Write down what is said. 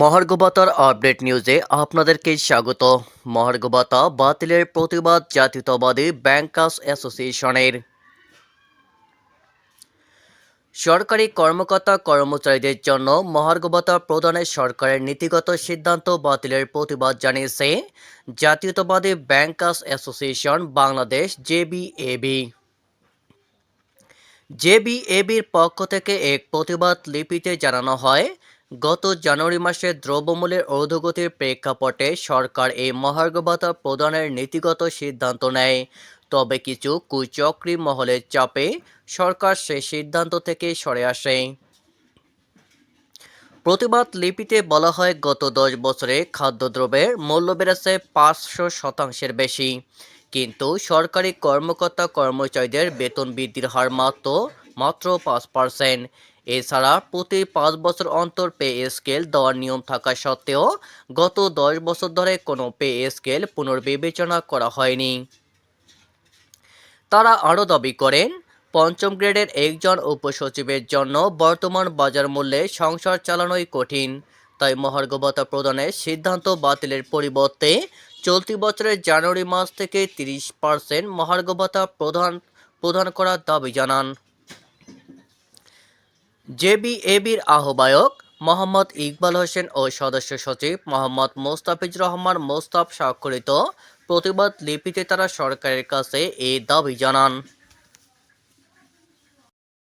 মহার্ঘবতার update নিউজে আপনাদেরকে স্বাগত। মহার্ঘবতা বাতিলের প্রতিবাদ জাতীয়তাবাদী ব্যাংকার্স অ্যাসোসিয়েশনের। সরকারি কর্মকর্তা কর্মচারীদের জন্য মহার্ঘবতা প্রদানে সরকারের নীতিগত সিদ্ধান্ত বাতিলের প্রতিবাদ জানিয়েছে জাতীয়তাবাদী ব্যাংকার্স অ্যাসোসিয়েশন বাংলাদেশ জেবিএবি। জেবিএবির পক্ষ থেকে এক প্রতিবাদ লিপিতে জানানো হয় গত জানুয়ারি মাসে দ্রব্যমূল্যের ঊর্ধ্বগতির প্রেক্ষাপটে সরকার এই মহার্ঘ ভাতা প্রদানের নীতিগত সিদ্ধান্ত নেয়। তবে কিছু কুচক্রী মহলের চাপে সরকার সেই সিদ্ধান্ত থেকে সরে আসে। প্রতিবাদ লিপিতে বলা হয়, গত দশ বছরে খাদ্যদ্রব্যের মূল্য বেড়েছে পাঁচশো শতাংশের বেশি। কিন্তু সরকারি কর্মকর্তা কর্মচারীদের বেতন বৃদ্ধির হার মাত্র মাত্র পাঁচ পার্সেন্ট এছাড়া প্রতি পাঁচ বছর অন্তর পে স্কেল দেওয়ার নিয়ম থাকা সত্ত্বেও গত দশ বছর ধরে কোনো পে স্কেল পুনর্বিবেচনা করা হয়নি। তারা আরও দাবি করেন, পঞ্চম গ্রেডের একজন উপসচিবের জন্য বর্তমান বাজার মূল্যে সংসার চালানোই কঠিন। তাই মহার্ঘবতা প্রদানের সিদ্ধান্ত বাতিলের পরিবর্তে চলতি বছরের জানুয়ারি মাস থেকে তিরিশ পার্সেন্ট মহার্ঘবতা প্রদান প্রদান করার দাবি জানান। জেবিএবির আহ্বায়ক মোহাম্মদ ইকবাল হোসেন ও সদস্য সচিব মোহাম্মদ মোস্তাফিজ রহমান মোস্তাফ স্বাক্ষরিত প্রতিবাদ লিপিতে তারা সরকারের কাছে এই দাবি জানান।